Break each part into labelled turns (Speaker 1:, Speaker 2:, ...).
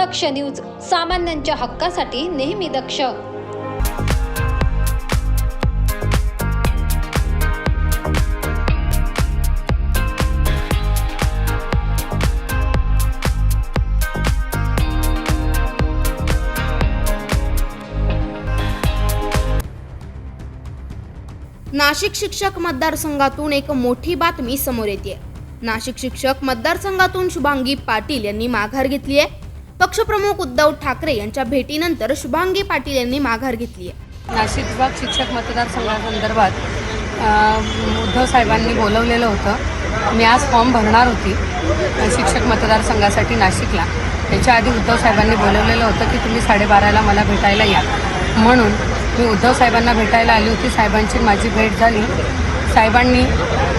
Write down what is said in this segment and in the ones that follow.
Speaker 1: दक्ष news सामान्यांच्या हक्कासाठी नेहमी दक्ष.
Speaker 2: नाशिक शिक्षक मतदारसंघातून एक मोठी बातमी समोर येते नाशिक शिक्षक मतदारसंघातून शुभांगी पाटील यांनी माघार घेतली आहे. पक्षप्रमुख उद्धव ठाकरे यांच्या भेटीनंतर शुभांगी पाटील यांनी माघार घेतली आहे.
Speaker 3: नाशिक विभाग शिक्षक मतदारसंघासंदर्भात उद्धव साहेबांनी बोलवलेलं होतं. मी आज फॉर्म भरणार होती शिक्षक मतदारसंघासाठी नाशिकला. त्याच्या आधी उद्धव साहेबांनी बोलवलेलं होतं की तुम्ही साडेबाराला मला भेटायला या. म्हणून मी उद्धव साहेबांना भेटायला आली होती. साहेबांची माझी भेट झाली. साहेबांनी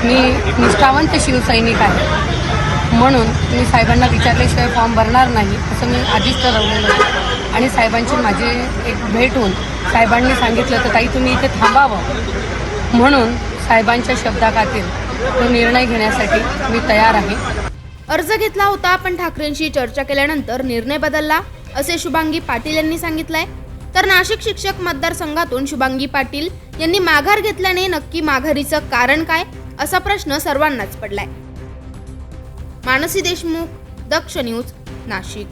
Speaker 3: मी निष्ठावंत शिवसैनिक आहे. म्हणून मी साहेबांना विचारल्याशिवाय फॉर्म भरणार नाही. असं मी आधीच ठरवलेलं होतं आणि साहेबांची माझी एक भेट होऊन साहेबांनी सांगितलं तर ताई तुम्ही इथे थांबावं. म्हणून साहेबांच्या शब्दाखातील तो निर्णय घेण्यासाठी मी तयार आहे.
Speaker 2: अर्ज घेतला होता पण ठाकरेंशी चर्चा केल्यानंतर निर्णय बदलला असे शुभांगी पाटील यांनी सांगितलंय. तर नाशिक शिक्षक मतदारसंघातून शुभांगी पाटील यांनी माघार घेतल्याने नक्की माघारीचं कारण काय असा प्रश्न सर्वांनाच पडलाय. मानसी देशमुख दक्ष न्यूज नाशिक.